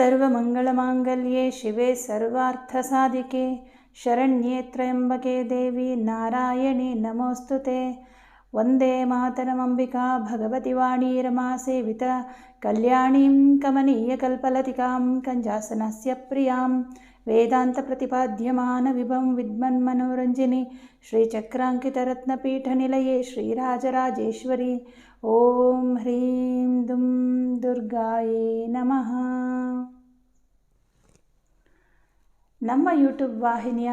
सर्वमङ्गलमाङ्गल्ये शिवे सर्वार्थसाधिके शरण्ये त्र्यम्बके देवी नारायणे नमोऽस्तु ते। वन्दे मातरमम्बिका भगवति वाणीरमासे वितकल्याणीं कमनीयकल्पलतिकां कञ्जासनस्य प्रियां वेदान्तप्रतिपाद्यमानविभं विद्मन्मनोरञ्जिनि श्रीचक्राङ्कितरत्नपीठनिलये श्रीराजराजेश्वरी ಓಂ ಹ್ರೀಂ ದುಂ ದುರ್ಗಾಯೇ ನಮಃ ನಮ್ಮ ಯೂಟ್ಯೂಬ್ ವಾಹಿನಿಯ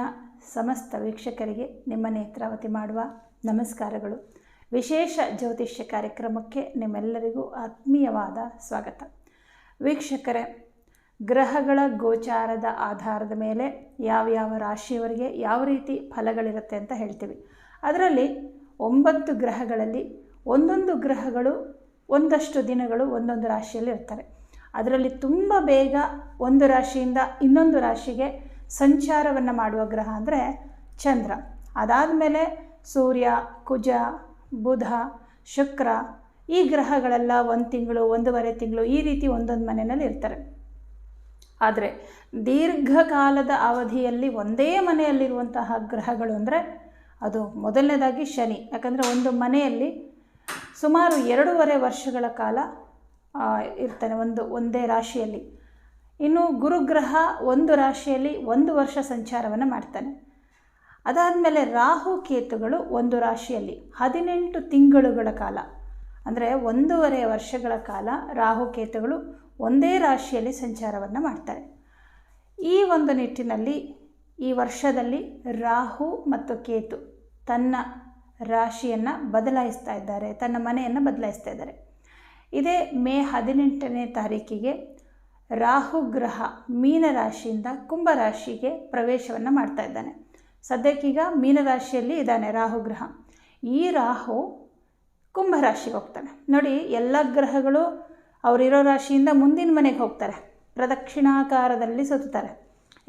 ಸಮಸ್ತ ವೀಕ್ಷಕರಿಗೆ ನಿಮ್ಮ ನೇತ್ರಾವತಿ ಮಾಡುವ ನಮಸ್ಕಾರಗಳು. ವಿಶೇಷ ಜ್ಯೋತಿಷ್ಯ ಕಾರ್ಯಕ್ರಮಕ್ಕೆ ನಿಮ್ಮೆಲ್ಲರಿಗೂ ಆತ್ಮೀಯವಾದ ಸ್ವಾಗತ. ವೀಕ್ಷಕರೇ, ಗ್ರಹಗಳ ಗೋಚಾರದ ಆಧಾರದ ಮೇಲೆ ಯಾವ ಯಾವ ರಾಶಿಯವರಿಗೆ ಯಾವ ರೀತಿ ಫಲಗಳಿರುತ್ತೆ ಅಂತ ಹೇಳ್ತೀವಿ. ಅದರಲ್ಲಿ ಒಂಬತ್ತು ಗ್ರಹಗಳಲ್ಲಿ ಒಂದೊಂದು ಗ್ರಹಗಳು, ಒಂದಷ್ಟು ದಿನಗಳು ಒಂದೊಂದು ರಾಶಿಯಲ್ಲಿ ಇರ್ತಾರೆ. ಅದರಲ್ಲಿ ತುಂಬ ಬೇಗ ಒಂದು ರಾಶಿಯಿಂದ ಇನ್ನೊಂದು ರಾಶಿಗೆ ಸಂಚಾರವನ್ನು ಮಾಡುವ ಗ್ರಹ ಅಂದರೆ ಚಂದ್ರ. ಅದಾದ ಮೇಲೆ ಸೂರ್ಯ, ಕುಜ, ಬುಧ, ಶುಕ್ರ ಈ ಗ್ರಹಗಳೆಲ್ಲ ಒಂದು ತಿಂಗಳು, ಒಂದೂವರೆ ತಿಂಗಳು ಈ ರೀತಿ ಒಂದೊಂದು ಮನೆಯಲ್ಲಿ ಇರ್ತಾರೆ. ಆದರೆ ದೀರ್ಘಕಾಲದ ಅವಧಿಯಲ್ಲಿ ಒಂದೇ ಮನೆಯಲ್ಲಿರುವಂತಹ ಗ್ರಹಗಳು ಅಂದರೆ ಅದು ಮೊದಲನೇದಾಗಿ ಶನಿ. ಯಾಕಂದರೆ ಒಂದು ಮನೆಯಲ್ಲಿ ಸುಮಾರು ಎರಡೂವರೆ ವರ್ಷಗಳ ಕಾಲ ಇರ್ತಾನೆ ಒಂದು, ಒಂದೇ ರಾಶಿಯಲ್ಲಿ. ಇನ್ನು ಗುರುಗ್ರಹ ಒಂದು ರಾಶಿಯಲ್ಲಿ ಒಂದು ವರ್ಷ ಸಂಚಾರವನ್ನು ಮಾಡ್ತಾನೆ. ಅದಾದಮೇಲೆ ರಾಹು ಕೇತುಗಳು ಒಂದು ರಾಶಿಯಲ್ಲಿ, ಹದಿನೆಂಟು ತಿಂಗಳುಗಳ ಕಾಲ. ಅಂದರೆ ಒಂದೂವರೆ ವರ್ಷಗಳ ಕಾಲ ರಾಹು ಕೇತುಗಳು ಒಂದೇ ರಾಶಿಯಲ್ಲಿ ಸಂಚಾರವನ್ನು ಮಾಡ್ತಾರೆ. ಈ ಒಂದು ನಿಟ್ಟಿನಲ್ಲಿ ಈ ವರ್ಷದಲ್ಲಿ ರಾಹು ಮತ್ತು ಕೇತು ತನ್ನ ರಾಶಿಯನ್ನು ಬದಲಾಯಿಸ್ತಾ ಇದ್ದಾರೆ, ತನ್ನ ಮನೆಯನ್ನು ಬದಲಾಯಿಸ್ತಾ ಇದ್ದಾರೆ. ಇದೇ ಮೇ ಹದಿನೆಂಟನೇ ತಾರೀಕಿಗೆ ರಾಹು ಗ್ರಹ ಮೀನರಾಶಿಯಿಂದ ಕುಂಭರಾಶಿಗೆ ಪ್ರವೇಶವನ್ನು ಮಾಡ್ತಾ ಇದ್ದಾನೆ. ಸದ್ಯಕ್ಕೀಗ ಮೀನರಾಶಿಯಲ್ಲಿ ಇದ್ದಾನೆ ರಾಹು ಗ್ರಹ. ಈ ರಾಹು ಕುಂಭರಾಶಿಗೆ ಹೋಗ್ತಾನೆ. ನೋಡಿ, ಎಲ್ಲ ಗ್ರಹಗಳು ಅವರಿರೋ ರಾಶಿಯಿಂದ ಮುಂದಿನ ಮನೆಗೆ ಹೋಗ್ತಾರೆ. ಪ್ರದಕ್ಷಿಣಾಕಾರದಲ್ಲಿ ಸುತ್ತಾರೆ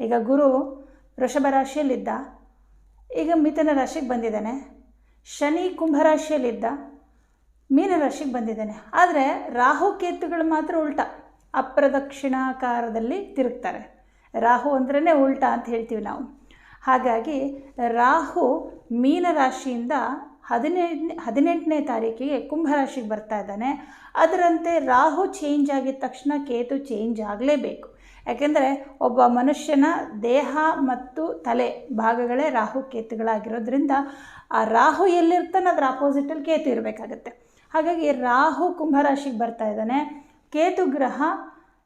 ಈಗ ಗುರು ವೃಷಭ ರಾಶಿಯಲ್ಲಿದ್ದ, ಈಗ ಮಿಥುನ ರಾಶಿಗೆ ಬಂದಿದ್ದಾನೆ. ಶನಿ ಕುಂಭರಾಶಿಯಲ್ಲಿದ್ದ ಮೀನರಾಶಿಗೆ ಬಂದಿದ್ದಾನೆ. ಆದರೆ ರಾಹು ಕೇತುಗಳು ಮಾತ್ರ ಉಲ್ಟ, ಅಪ್ರದಕ್ಷಿಣಾಕಾರದಲ್ಲಿ ತಿರುಗ್ತಾರೆ. ರಾಹು ಅಂದ್ರೇ ಉಲ್ಟ ಅಂತ ಹೇಳ್ತೀವಿ ನಾವು. ಹಾಗಾಗಿ ರಾಹು ಮೀನರಾಶಿಯಿಂದ ಹದಿನೆಂಟನೇ ಹದಿನೆಂಟನೇ ತಾರೀಕಿಗೆ ಕುಂಭರಾಶಿಗೆ ಬರ್ತಾ ಇದ್ದಾನೆ. ಅದರಂತೆ ರಾಹು ಚೇಂಜ್ ಆಗಿದ ತಕ್ಷಣ ಕೇತು ಚೇಂಜ್ ಆಗಲೇಬೇಕು. ಯಾಕೆಂದರೆ ಒಬ್ಬ ಮನುಷ್ಯನ ದೇಹ ಮತ್ತು ತಲೆ ಭಾಗಗಳೇ ರಾಹು ಕೇತುಗಳಾಗಿರೋದ್ರಿಂದ ಆ ರಾಹು ಎಲ್ಲಿರ್ತಾನೆ ಅದರ ಅಪೋಸಿಟಲ್ಲಿ ಕೇತು ಇರಬೇಕಾಗತ್ತೆ. ಹಾಗಾಗಿ ರಾಹು ಕುಂಭರಾಶಿಗೆ ಬರ್ತಾ ಇದ್ದಾನೆ. ಕೇತು ಗ್ರಹ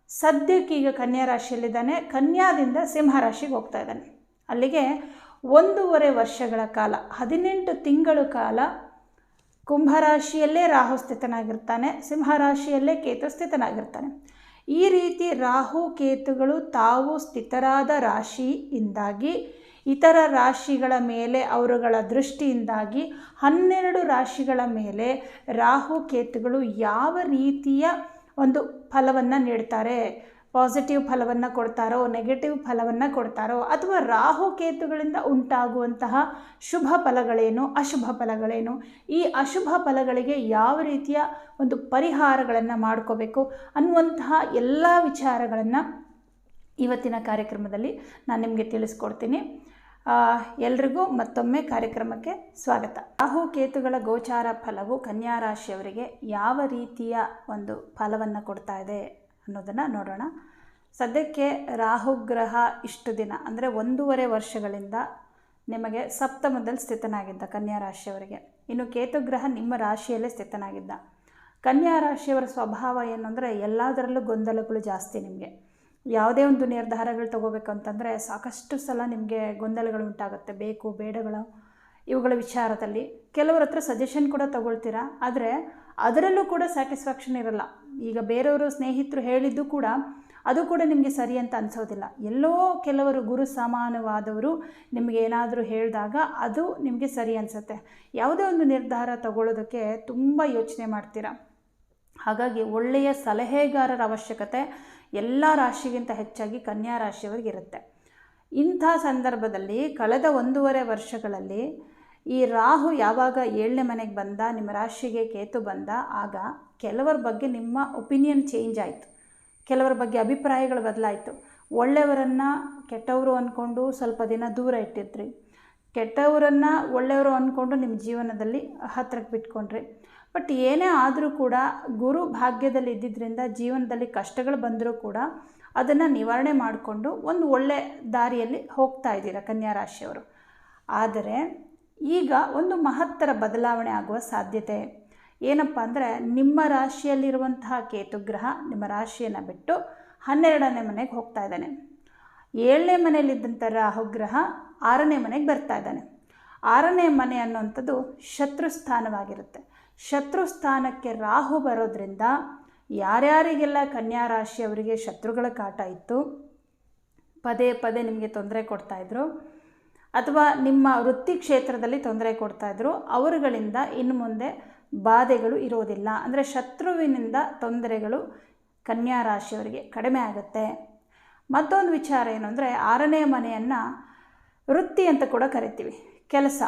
ಸದ್ಯಕ್ಕೀಗ ಕನ್ಯಾ ರಾಶಿಯಲ್ಲಿದ್ದಾನೆ. ಕನ್ಯಾದಿಂದ ಸಿಂಹರಾಶಿಗೆ ಹೋಗ್ತಾ ಇದ್ದಾನೆ. ಅಲ್ಲಿಗೆ ಒಂದೂವರೆ ವರ್ಷಗಳ ಕಾಲ, ಹದಿನೆಂಟು ತಿಂಗಳು ಕಾಲ ಕುಂಭರಾಶಿಯಲ್ಲೇ ರಾಹು ಸ್ಥಿತನಾಗಿರ್ತಾನೆ. ಸಿಂಹರಾಶಿಯಲ್ಲೇ ಕೇತು ಸ್ಥಿತನಾಗಿರ್ತಾನೆ. ಈ ರೀತಿ ರಾಹು ಕೇತುಗಳು ತಾವು ಸ್ಥಿತರಾದ ರಾಶಿಯಿಂದಾಗಿ, ಇತರ ರಾಶಿಗಳ ಮೇಲೆ ಅವರುಗಳ ದೃಷ್ಟಿಯಿಂದಾಗಿ, ಹನ್ನೆರಡು ರಾಶಿಗಳ ಮೇಲೆ ರಾಹು ಕೇತುಗಳು ಯಾವ ರೀತಿಯ ಒಂದು ಫಲವನ್ನು ನೀಡ್ತಾರೆ? ಪಾಸಿಟಿವ್ ಫಲವನ್ನು ಕೊಡ್ತಾರೋ ನೆಗೆಟಿವ್ ಫಲವನ್ನು ಕೊಡ್ತಾರೋ ಅಥವಾ ರಾಹು ಕೇತುಗಳಿಂದ ಉಂಟಾಗುವಂತಹ ಶುಭ ಫಲಗಳೇನು, ಅಶುಭ ಫಲಗಳೇನು, ಈ ಅಶುಭ ಫಲಗಳಿಗೆ ಯಾವ ರೀತಿಯ ಒಂದು ಪರಿಹಾರಗಳನ್ನು ಮಾಡ್ಕೋಬೇಕು ಅನ್ನುವಂತಹ ಎಲ್ಲ ವಿಚಾರಗಳನ್ನು ಇವತ್ತಿನ ಕಾರ್ಯಕ್ರಮದಲ್ಲಿ ನಾನು ನಿಮಗೆ ತಿಳಿಸ್ಕೊಡ್ತೀನಿ. ಎಲ್ರಿಗೂ ಮತ್ತೊಮ್ಮೆ ಕಾರ್ಯಕ್ರಮಕ್ಕೆ ಸ್ವಾಗತ. ರಾಹು ಕೇತುಗಳ ಗೋಚಾರ ಫಲವು ಕನ್ಯಾ ರಾಶಿಯವರಿಗೆ ಯಾವ ರೀತಿಯ ಒಂದು ಫಲವನ್ನು ಕೊಡ್ತಾ ಇದೆ? ಅನ್ನೋದನ್ನು ನೋಡೋಣ. ಸದ್ಯಕ್ಕೆ ರಾಹುಗ್ರಹ ಇಷ್ಟು ದಿನ, ಅಂದರೆ ಒಂದೂವರೆ ವರ್ಷಗಳಿಂದ ನಿಮಗೆ ಸಪ್ತಮದಲ್ಲಿ ಸ್ಥಿತನಾಗಿದ್ದ ಕನ್ಯಾ ರಾಶಿಯವರಿಗೆ. ಇನ್ನು ಕೇತುಗ್ರಹ ನಿಮ್ಮ ರಾಶಿಯಲ್ಲೇ ಸ್ಥಿತನಾಗಿದ್ದ. ಕನ್ಯಾ ರಾಶಿಯವರ ಸ್ವಭಾವ ಏನು ಅಂದರೆ ಎಲ್ಲದರಲ್ಲೂ ಗೊಂದಲಗಳು ಜಾಸ್ತಿ ನಿಮಗೆ. ಯಾವುದೇ ಒಂದು ನಿರ್ಧಾರಗಳು ತಗೋಬೇಕು ಅಂತಂದರೆ ಸಾಕಷ್ಟು ಸಲ ನಿಮಗೆ ಗೊಂದಲಗಳು ಉಂಟಾಗುತ್ತೆ. ಬೇಕು, ಬೇಡಗಳು ಇವುಗಳ ವಿಚಾರದಲ್ಲಿ. ಕೆಲವರ ಹತ್ರ ಸಜೆಷನ್ ಕೂಡ ತಗೊಳ್ತೀರಾ? ಆದರೆ ಅದರಲ್ಲೂ ಕೂಡ ಸ್ಯಾಟಿಸ್ಫ್ಯಾಕ್ಷನ್ ಇರಲ್ಲ. ಈಗ ಬೇರೆಯವರು ಸ್ನೇಹಿತರು ಹೇಳಿದ್ದು ಕೂಡ ಅದು ಕೂಡ ನಿಮಗೆ ಸರಿ ಅಂತ ಅನಿಸೋದಿಲ್ಲ. ಎಲ್ಲೋ ಕೆಲವರು ಗುರು ಸಮಾನವಾದವರು ನಿಮಗೆ ಏನಾದರೂ ಹೇಳಿದಾಗ ಅದು ನಿಮಗೆ ಸರಿ ಅನಿಸುತ್ತೆ. ಯಾವುದೇ ಒಂದು ನಿರ್ಧಾರ ತಗೊಳ್ಳೋದಕ್ಕೆ ತುಂಬ ಯೋಚನೆ ಮಾಡ್ತೀರಾ? ಹಾಗಾಗಿ ಒಳ್ಳೆಯ ಸಲಹೆಗಾರರ ಅವಶ್ಯಕತೆ ಎಲ್ಲ ರಾಶಿಗಿಂತ ಹೆಚ್ಚಾಗಿ ಕನ್ಯಾ ರಾಶಿಯವರಿಗೆ ಇರುತ್ತೆ ಇಂಥ ಸಂದರ್ಭದಲ್ಲಿ ಕಳೆದ ಒಂದೂವರೆ ವರ್ಷಗಳಲ್ಲಿ ಈ ರಾಹು ಯಾವಾಗ ಏಳನೇ ಮನೆಗೆ ಬಂದ, ನಿಮ್ಮ ರಾಶಿಗೆ ಕೇತು ಬಂದ, ಆಗ ಕೆಲವರ ಬಗ್ಗೆ ನಿಮ್ಮ ಒಪಿನಿಯನ್ ಚೇಂಜ್ ಆಯಿತು. ಕೆಲವರ ಬಗ್ಗೆ ಅಭಿಪ್ರಾಯಗಳು ಬದಲಾಯಿತು. ಒಳ್ಳೆಯವರನ್ನು ಕೆಟ್ಟವರು ಅಂದ್ಕೊಂಡು ಸ್ವಲ್ಪ ದಿನ ದೂರ ಇಟ್ಟಿದ್ರಿ. ಕೆಟ್ಟವರನ್ನು ಒಳ್ಳೆಯವರು ಅಂದ್ಕೊಂಡು ನಿಮ್ಮ ಜೀವನದಲ್ಲಿ ಹತ್ತಿರಕ್ಕೆ ಬಿಟ್ಕೊಂಡ್ರಿ. ಬಟ್ ಏನೇ ಆದರೂ ಕೂಡ ಗುರು ಭಾಗ್ಯದಲ್ಲಿ ಇದ್ದಿದ್ದರಿಂದ ಜೀವನದಲ್ಲಿ ಕಷ್ಟಗಳು ಬಂದರೂ ಕೂಡ ಅದನ್ನು ನಿವಾರಣೆ ಮಾಡಿಕೊಂಡು ಒಂದು ಒಳ್ಳೆ ದಾರಿಯಲ್ಲಿ ಹೋಗ್ತಾ ಇದ್ದೀರ ಕನ್ಯಾ ರಾಶಿಯವರು. ಆದರೆ ಈಗ ಒಂದು ಮಹತ್ತರ ಬದಲಾವಣೆ ಆಗುವ ಸಾಧ್ಯತೆ. ಏನಪ್ಪ ಅಂದರೆ, ನಿಮ್ಮ ರಾಶಿಯಲ್ಲಿರುವಂತಹ ಕೇತುಗ್ರಹ ನಿಮ್ಮ ರಾಶಿಯನ್ನು ಬಿಟ್ಟು ಹನ್ನೆರಡನೇ ಮನೆಗೆ ಹೋಗ್ತಾ ಇದ್ದಾನೆ. ಏಳನೇ ಮನೆಯಲ್ಲಿದ್ದಂಥ ರಾಹುಗ್ರಹ ಆರನೇ ಮನೆಗೆ ಬರ್ತಾ ಇದ್ದಾನೆ. ಆರನೇ ಮನೆ ಅನ್ನುವಂಥದ್ದು ಶತ್ರು ಸ್ಥಾನವಾಗಿರುತ್ತೆ. ಶತ್ರು ಸ್ಥಾನಕ್ಕೆ ರಾಹು ಬರೋದ್ರಿಂದ ಯಾರ್ಯಾರಿಗೆಲ್ಲ ಕನ್ಯಾ ರಾಶಿಯವರಿಗೆ ಶತ್ರುಗಳ ಕಾಟ ಇತ್ತು, ಪದೇ ಪದೇ ನಿಮಗೆ ತೊಂದರೆ ಕೊಡ್ತಾಯಿದ್ರು ಅಥವಾ ನಿಮ್ಮ ವೃತ್ತಿ ಕ್ಷೇತ್ರದಲ್ಲಿ ತೊಂದರೆ ಕೊಡ್ತಾಯಿದ್ರು ಅವರುಗಳಿಂದ ಇನ್ನು ಮುಂದೆ ಬಾಧೆಗಳು ಇರೋದಿಲ್ಲ. ಅಂದರೆ ಶತ್ರುವಿನಿಂದ ತೊಂದರೆಗಳು ಕನ್ಯಾ ರಾಶಿಯವರಿಗೆ ಕಡಿಮೆ ಆಗುತ್ತೆ. ಮತ್ತೊಂದು ವಿಚಾರ ಏನು ಅಂದರೆ ಆರನೇ ಮನೆಯನ್ನು ವೃತ್ತಿ ಅಂತ ಕೂಡ ಕರಿತೀವಿ. ಕೆಲಸ.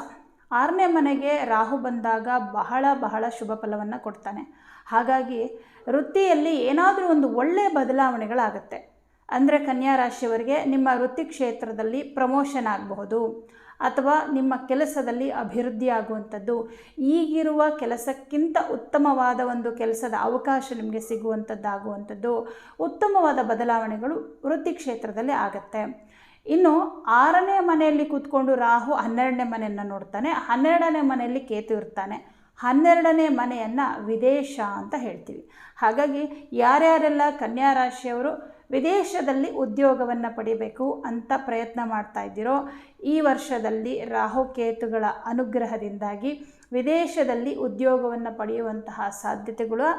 ಆರನೇ ಮನೆಗೆ ರಾಹು ಬಂದಾಗ ಬಹಳ ಬಹಳ ಶುಭ ಫಲವನ್ನು ಕೊಡ್ತಾನೆ. ಹಾಗಾಗಿ ವೃತ್ತಿಯಲ್ಲಿ ಏನಾದರೂ ಒಂದು ಒಳ್ಳೆಯ ಬದಲಾವಣೆಗಳಾಗುತ್ತೆ. ಅಂದರೆ ಕನ್ಯಾ ರಾಶಿಯವರಿಗೆ ನಿಮ್ಮ ವೃತ್ತಿ ಕ್ಷೇತ್ರದಲ್ಲಿ ಪ್ರಮೋಷನ್ ಆಗಬಹುದು ಅಥವಾ ನಿಮ್ಮ ಕೆಲಸದಲ್ಲಿ ಅಭಿವೃದ್ಧಿ ಆಗುವಂಥದ್ದು. ಈಗಿರುವ ಕೆಲಸಕ್ಕಿಂತ ಉತ್ತಮವಾದ ಒಂದು ಕೆಲಸದ ಅವಕಾಶ ನಿಮಗೆ ಸಿಗುವಂಥದ್ದಾಗುವಂಥದ್ದು. ಉತ್ತಮವಾದ ಬದಲಾವಣೆಗಳು ವೃತ್ತಿ ಕ್ಷೇತ್ರದಲ್ಲಿ ಆಗುತ್ತೆ. ಇನ್ನು ಆರನೇ ಮನೆಯಲ್ಲಿ ಕೂತ್ಕೊಂಡು ರಾಹು ಹನ್ನೆರಡನೇ ಮನೆಯನ್ನು ನೋಡ್ತಾನೆ. ಹನ್ನೆರಡನೇ ಮನೆಯಲ್ಲಿ ಕೇತು ಇರ್ತಾನೆ. ಹನ್ನೆರಡನೇ ಮನೆಯನ್ನು ವಿದೇಶ ಅಂತ ಹೇಳ್ತೀವಿ. ಹಾಗಾಗಿ ಯಾರ್ಯಾರೆಲ್ಲ ಕನ್ಯಾ ರಾಶಿಯವರು ವಿದೇಶದಲ್ಲಿ ಉದ್ಯೋಗವನ್ನು ಪಡಿಬೇಕು ಅಂತ ಪ್ರಯತ್ನ ಮಾಡ್ತಾ ಇದ್ದೀರೋ, ಈ ವರ್ಷದಲ್ಲಿ ರಾಹುಕೇತುಗಳ ಅನುಗ್ರಹದಿಂದಾಗಿ ವಿದೇಶದಲ್ಲಿ ಉದ್ಯೋಗವನ್ನು ಪಡೆಯುವಂತಹ ಸಾಧ್ಯತೆಗಳು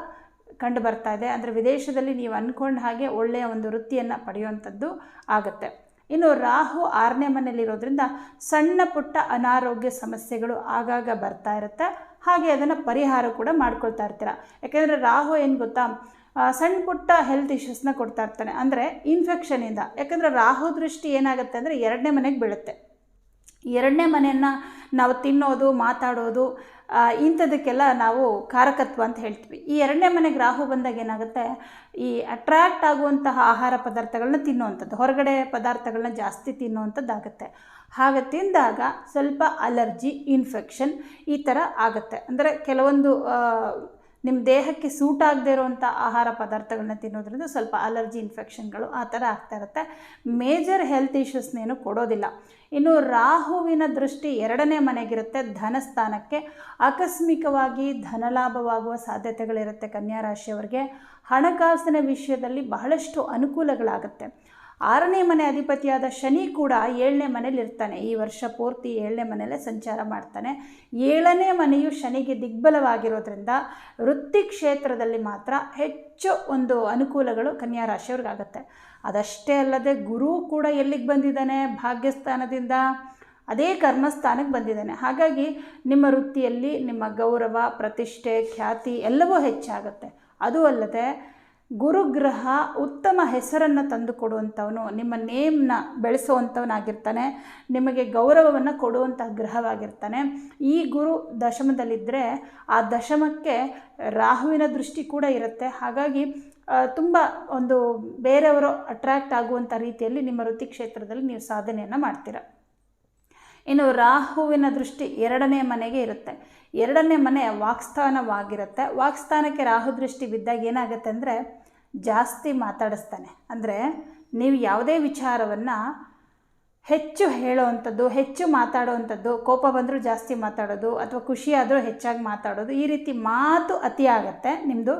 ಕಂಡು ಬರ್ತಾ ಇದೆ. ಅಂದರೆ ವಿದೇಶದಲ್ಲಿ ನೀವು ಅಂದ್ಕೊಂಡ ಹಾಗೆ ಒಳ್ಳೆಯ ಒಂದು ವೃತ್ತಿಯನ್ನು ಪಡೆಯುವಂಥದ್ದು ಆಗುತ್ತೆ. ಇನ್ನು ರಾಹು ಆರನೇ ಮನೆಯಲ್ಲಿರೋದ್ರಿಂದ ಸಣ್ಣ ಪುಟ್ಟ ಅನಾರೋಗ್ಯ ಸಮಸ್ಯೆಗಳು ಆಗಾಗ ಬರ್ತಾ ಇರುತ್ತೆ. ಹಾಗೆ ಅದನ್ನು ಪರಿಹಾರ ಕೂಡ ಮಾಡ್ಕೊಳ್ತಾ ಇರ್ತೀರ. ಯಾಕೆಂದರೆ ರಾಹು ಏನು ಗೊತ್ತಾ? ಸಣ್ಣ ಪುಟ್ಟ ಹೆಲ್ತ್ ಇಶ್ಯೂಸ್ನ ಕೊಡ್ತಾ ಇರ್ತಾನೆ. ಅಂದರೆ ಇನ್ಫೆಕ್ಷನಿಂದ ಯಾಕಂದರೆ ರಾಹು ದೃಷ್ಟಿ ಏನಾಗುತ್ತೆ ಅಂದರೆ ಎರಡನೇ ಮನೆಗೆ ಬೀಳುತ್ತೆ. ಎರಡನೇ ಮನೆಯನ್ನು ನಾವು ತಿನ್ನೋದು, ಮಾತಾಡೋದು ಇಂಥದಕ್ಕೆಲ್ಲ ನಾವು ಕಾರಕತ್ವ ಅಂತ ಹೇಳ್ತೀವಿ. ಈ ಎರಡನೇ ಮನೆಗೆ ರಾಹು ಬಂದಾಗ ಏನಾಗುತ್ತೆ? ಈ ಅಟ್ರ್ಯಾಕ್ಟ್ ಆಗುವಂತಹ ಆಹಾರ ಪದಾರ್ಥಗಳನ್ನ ತಿನ್ನುವಂಥದ್ದು, ಹೊರಗಡೆ ಪದಾರ್ಥಗಳನ್ನ ಜಾಸ್ತಿ ತಿನ್ನುವಂಥದ್ದಾಗುತ್ತೆ. ಹಾಗೆ ತಿಂದಾಗ ಸ್ವಲ್ಪ ಅಲರ್ಜಿ ಇನ್ಫೆಕ್ಷನ್ ಈ ಥರ ಆಗುತ್ತೆ. ಅಂದರೆ ಕೆಲವೊಂದು ನಿಮ್ಮ ದೇಹಕ್ಕೆ ಸೂಟ್ ಆಗದೇ ಇರುವಂಥ ಆಹಾರ ಪದಾರ್ಥಗಳನ್ನ ತಿನ್ನೋದ್ರಿಂದ ಸ್ವಲ್ಪ ಅಲರ್ಜಿ ಇನ್ಫೆಕ್ಷನ್ಗಳು ಆ ಥರ ಆಗ್ತಾ ಇರುತ್ತೆ. ಮೇಜರ್ ಹೆಲ್ತ್ ಇಶ್ಯೂಸ್ನೇನು ಕೊಡೋದಿಲ್ಲ. ಇನ್ನು ರಾಹುವಿನ ದೃಷ್ಟಿ ಎರಡನೇ ಮನೆಗಿರುತ್ತೆ. ಧನಸ್ಥಾನಕ್ಕೆ ಆಕಸ್ಮಿಕವಾಗಿ ಧನಲಾಭವಾಗುವ ಸಾಧ್ಯತೆಗಳಿರುತ್ತೆ ಕನ್ಯಾ ರಾಶಿಯವರಿಗೆ. ಹಣಕಾಸಿನ ವಿಷಯದಲ್ಲಿ ಬಹಳಷ್ಟು ಅನುಕೂಲಗಳಾಗುತ್ತೆ. ಆರನೇ ಮನೆ ಅಧಿಪತಿಯಾದ ಶನಿ ಕೂಡ ಏಳನೇ ಮನೇಲಿ ಇರ್ತಾನೆ. ಈ ವರ್ಷ ಪೂರ್ತಿ ಏಳನೇ ಮನೆಯಲ್ಲೇ ಸಂಚಾರ ಮಾಡ್ತಾನೆ. ಏಳನೇ ಮನೆಯು ಶನಿಗೆ ದಿಗ್ಬಲವಾಗಿರೋದ್ರಿಂದ ವೃತ್ತಿ ಕ್ಷೇತ್ರದಲ್ಲಿ ಮಾತ್ರ ಹೆಚ್ಚು ಒಂದು ಅನುಕೂಲಗಳು ಕನ್ಯಾ ರಾಶಿಯವ್ರಿಗಾಗತ್ತೆ. ಅದಷ್ಟೇ ಅಲ್ಲದೆ ಗುರು ಕೂಡ ಎಲ್ಲಿಗೆ ಬಂದಿದ್ದಾನೆ? ಭಾಗ್ಯಸ್ಥಾನದಿಂದ ಅದೇ ಕರ್ಮಸ್ಥಾನಕ್ಕೆ ಬಂದಿದ್ದಾನೆ. ಹಾಗಾಗಿ ನಿಮ್ಮ ವೃತ್ತಿಯಲ್ಲಿ ನಿಮ್ಮ ಗೌರವ, ಪ್ರತಿಷ್ಠೆ, ಖ್ಯಾತಿ ಎಲ್ಲವೂ ಹೆಚ್ಚಾಗುತ್ತೆ. ಅದು ಅಲ್ಲದೆ ಗುರುಗ್ರಹ ಉತ್ತಮ ಹೆಸರನ್ನು ತಂದು ಕೊಡುವಂಥವನು ನಿಮ್ಮ ನೇಮ್ನ ಬೆಳೆಸುವಂಥವನಾಗಿರ್ತಾನೆ, ನಿಮಗೆ ಗೌರವವನ್ನು ಕೊಡುವಂಥ ಗ್ರಹವಾಗಿರ್ತಾನೆ. ಈ ಗುರು ದಶಮದಲ್ಲಿದ್ದರೆ ಆ ದಶಮಕ್ಕೆ ರಾಹುವಿನ ದೃಷ್ಟಿ ಕೂಡ ಇರುತ್ತೆ. ಹಾಗಾಗಿ ತುಂಬ ಒಂದು ಬೇರೆಯವರು ಅಟ್ರ್ಯಾಕ್ಟ್ ಆಗುವಂಥ ರೀತಿಯಲ್ಲಿ ನಿಮ್ಮ ವೃತ್ತಿ ಕ್ಷೇತ್ರದಲ್ಲಿ ನೀವು ಸಾಧನೆಯನ್ನು ಮಾಡ್ತೀರ. ಇನ್ನು ರಾಹುವಿನ ದೃಷ್ಟಿ ಎರಡನೇ ಮನೆಗೆ ಇರುತ್ತೆ. ಎರಡನೇ ಮನೆ ವಾಕ್ಸ್ಥಾನವಾಗಿರುತ್ತೆ. ವಾಕ್ಸ್ಥಾನಕ್ಕೆ ರಾಹು ದೃಷ್ಟಿ ಬಿದ್ದಾಗ ಏನಾಗುತ್ತೆ ಅಂದರೆ ಜಾಸ್ತಿ ಮಾತಾಡಿಸ್ತಾನೆ. ಅಂದರೆ ನೀವು ಯಾವುದೇ ವಿಚಾರವನ್ನು ಹೆಚ್ಚು ಹೇಳೋವಂಥದ್ದು, ಹೆಚ್ಚು ಮಾತಾಡೋವಂಥದ್ದು, ಕೋಪ ಬಂದರೂ ಜಾಸ್ತಿ ಮಾತಾಡೋದು, ಅಥವಾ ಖುಷಿಯಾದರೂ ಹೆಚ್ಚಾಗಿ ಮಾತಾಡೋದು, ಈ ರೀತಿ ಮಾತು ಅತಿ ನಿಮ್ಮದು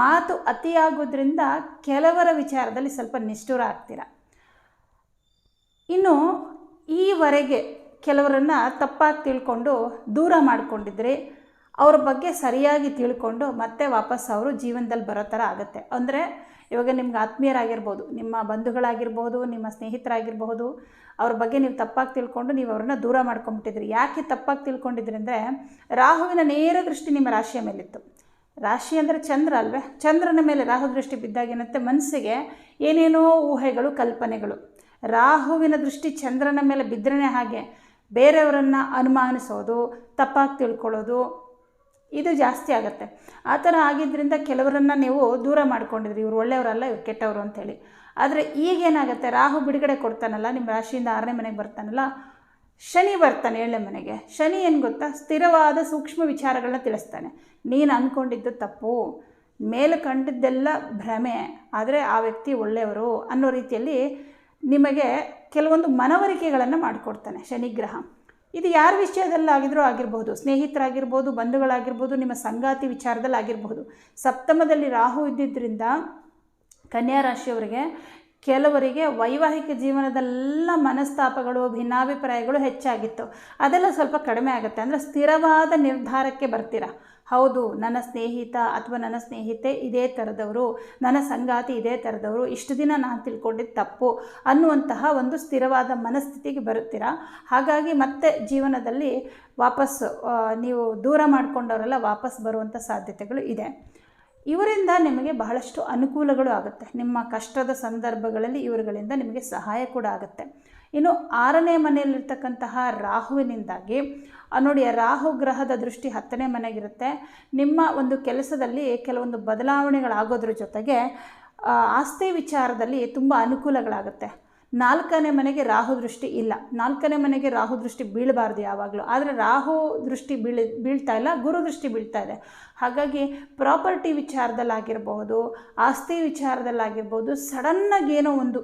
ಮಾತು ಅತಿಯಾಗೋದ್ರಿಂದ ಕೆಲವರ ವಿಚಾರದಲ್ಲಿ ಸ್ವಲ್ಪ ನಿಷ್ಠುರ ಆಗ್ತೀರ. ಇನ್ನು ಈವರೆಗೆ ಕೆಲವರನ್ನು ತಪ್ಪಾಗಿ ತಿಳ್ಕೊಂಡು ದೂರ ಮಾಡಿಕೊಂಡಿದ್ರೆ ಅವ್ರ ಬಗ್ಗೆ ಸರಿಯಾಗಿ ತಿಳ್ಕೊಂಡು ಮತ್ತೆ ವಾಪಸ್ ಅವರು ಜೀವನದಲ್ಲಿ ಬರೋ ಥರ ಆಗುತ್ತೆ. ಅಂದರೆ ಇವಾಗ ನಿಮ್ಗೆ ಆತ್ಮೀಯರಾಗಿರ್ಬೋದು, ನಿಮ್ಮ ಬಂಧುಗಳಾಗಿರ್ಬೋದು, ನಿಮ್ಮ ಸ್ನೇಹಿತರಾಗಿರ್ಬೋದು, ಅವ್ರ ಬಗ್ಗೆ ನೀವು ತಪ್ಪಾಗಿ ತಿಳ್ಕೊಂಡು ನೀವು ಅವ್ರನ್ನ ದೂರ ಮಾಡ್ಕೊಂಬಿಟ್ಟಿದ್ರಿ. ಯಾಕೆ ತಪ್ಪಾಗಿ ತಿಳ್ಕೊಂಡಿದ್ರಿ ಅಂದರೆ ರಾಹುವಿನ ನೇರ ದೃಷ್ಟಿ ನಿಮ್ಮ ರಾಶಿಯ ಮೇಲಿತ್ತು. ರಾಶಿ ಅಂದರೆ ಚಂದ್ರ ಅಲ್ವೇ? ಚಂದ್ರನ ಮೇಲೆ ರಾಹು ದೃಷ್ಟಿ ಬಿದ್ದಾಗ ಏನಂತೆ? ಮನಸ್ಸಿಗೆ ಏನೇನೋ ಊಹೆಗಳು, ಕಲ್ಪನೆಗಳು. ರಾಹುವಿನ ದೃಷ್ಟಿ ಚಂದ್ರನ ಮೇಲೆ ಬಿದ್ದರೆ ಹಾಗೆ. ಬೇರೆಯವರನ್ನು ಅನುಮಾನಿಸೋದು, ತಪ್ಪಾಗಿ ತಿಳ್ಕೊಳ್ಳೋದು, ಇದು ಜಾಸ್ತಿ ಆಗುತ್ತೆ. ಆ ಥರ ಆಗಿದ್ದರಿಂದ ಕೆಲವರನ್ನು ನೀವು ದೂರ ಮಾಡ್ಕೊಂಡಿದ್ರಿ. ಇವ್ರು ಒಳ್ಳೆಯವರಲ್ಲ, ಇವ್ರು ಕೆಟ್ಟವರು ಅಂತೇಳಿ ಆದರೆ ಈಗೇನಾಗುತ್ತೆ ರಾಹು ಬಿಡುಗಡೆ ಕೊಡ್ತಾನಲ್ಲ, ನಿಮ್ಮ ರಾಶಿಯಿಂದ ಆರನೇ ಮನೆಗೆ ಬರ್ತಾನಲ್ಲ, ಶನಿ ಬರ್ತಾನೆ ಏಳನೇ ಮನೆಗೆ. ಶನಿ ಏನು ಗೊತ್ತಾ? ಸ್ಥಿರವಾದ ಸೂಕ್ಷ್ಮ ವಿಚಾರಗಳನ್ನ ತಿಳಿಸ್ತಾನೆ. ನೀನು ಅಂದ್ಕೊಂಡಿದ್ದು ತಪ್ಪು. ಮೇಲೆ ಕಂಡಿದ್ದೆಲ್ಲ ಭ್ರಮೆ. ಆದರೆ ಆ ವ್ಯಕ್ತಿ ಒಳ್ಳೆಯವರು ಅನ್ನೋ ರೀತಿಯಲ್ಲಿ ನಿಮಗೆ ಕೆಲವೊಂದು ಮನವರಿಕೆಗಳನ್ನು ಮಾಡಿಕೊಡ್ತಾನೆ ಶನಿಗ್ರಹ. ಇದು ಯಾರ ವಿಷಯದಲ್ಲಾಗಿದ್ರೂ ಆಗಿರ್ಬೋದು, ಸ್ನೇಹಿತರಾಗಿರ್ಬೋದು, ಬಂಧುಗಳಾಗಿರ್ಬೋದು, ನಿಮ್ಮ ಸಂಗಾತಿ ವಿಚಾರದಲ್ಲಿ ಆಗಿರ್ಬೋದು ಸಪ್ತಮದಲ್ಲಿ ರಾಹು ಇದ್ದಿದ್ದರಿಂದ ಕನ್ಯಾ ರಾಶಿಯವರಿಗೆ ಕೆಲವರಿಗೆ ವೈವಾಹಿಕ ಜೀವನದೆಲ್ಲ ಮನಸ್ತಾಪಗಳು, ಭಿನ್ನಾಭಿಪ್ರಾಯಗಳು ಹೆಚ್ಚಾಗಿತ್ತು. ಅದೆಲ್ಲ ಸ್ವಲ್ಪ ಕಡಿಮೆ ಆಗುತ್ತೆ. ಅಂದರೆ ಸ್ಥಿರವಾದ ನಿರ್ಧಾರಕ್ಕೆ ಬರ್ತೀರಾ? ಹೌದು, ನನ್ನ ಸ್ನೇಹಿತ ಅಥವಾ ನನ್ನ ಸ್ನೇಹಿತೆ ಇದೇ ಥರದವರು, ನನ್ನ ಸಂಗಾತಿ ಇದೇ ಥರದವರು, ಇಷ್ಟು ದಿನ ನಾನು ತಿಳ್ಕೊಂಡಿದ್ದು ತಪ್ಪು ಅನ್ನುವಂತಹ ಒಂದು ಸ್ಥಿರವಾದ ಮನಸ್ಥಿತಿಗೆ ಬರುತ್ತೀರ? ಹಾಗಾಗಿ ಮತ್ತೆ ಜೀವನದಲ್ಲಿ ವಾಪಸ್ ನೀವು ದೂರ ಮಾಡಿಕೊಂಡವರೆಲ್ಲ ವಾಪಸ್ ಬರುವಂಥ ಸಾಧ್ಯತೆಗಳು ಇದೆ. ಇವರಿಂದ ನಿಮಗೆ ಬಹಳಷ್ಟು ಅನುಕೂಲಗಳು ಆಗುತ್ತೆ. ನಿಮ್ಮ ಕಷ್ಟದ ಸಂದರ್ಭಗಳಲ್ಲಿ ಇವರುಗಳಿಂದ ನಿಮಗೆ ಸಹಾಯ ಕೂಡ ಆಗುತ್ತೆ. ಇನ್ನು ಆರನೇ ಮನೆಯಲ್ಲಿರ್ತಕ್ಕಂತಹ ರಾಹುವಿನಿಂದಾಗಿ ನೋಡಿ ರಾಹು ಗ್ರಹದ ದೃಷ್ಟಿ ಹತ್ತನೇ ಮನೆಗಿರುತ್ತೆ. ನಿಮ್ಮ ಒಂದು ಕೆಲಸದಲ್ಲಿ ಕೆಲವೊಂದು ಬದಲಾವಣೆಗಳಾಗೋದ್ರ ಜೊತೆಗೆ ಆಸ್ತಿ ವಿಚಾರದಲ್ಲಿ ತುಂಬ ಅನುಕೂಲಗಳಾಗುತ್ತೆ. ನಾಲ್ಕನೇ ಮನೆಗೆ ರಾಹು ದೃಷ್ಟಿ ಇಲ್ಲ. ನಾಲ್ಕನೇ ಮನೆಗೆ ರಾಹು ದೃಷ್ಟಿ ಬೀಳಬಾರ್ದು ಯಾವಾಗಲೂ. ಆದರೆ ರಾಹು ದೃಷ್ಟಿ ಬೀಳಿ, ಬೀಳ್ತಾ ಇಲ್ಲ, ಗುರು ದೃಷ್ಟಿ ಬೀಳ್ತಾ ಇದೆ. ಹಾಗಾಗಿ ಪ್ರಾಪರ್ಟಿ ವಿಚಾರದಲ್ಲಾಗಿರ್ಬೋದು ಆಸ್ತಿ ವಿಚಾರದಲ್ಲಾಗಿರ್ಬೋದು ಸಡನ್ನಾಗಿ ಏನೋ ಒಂದು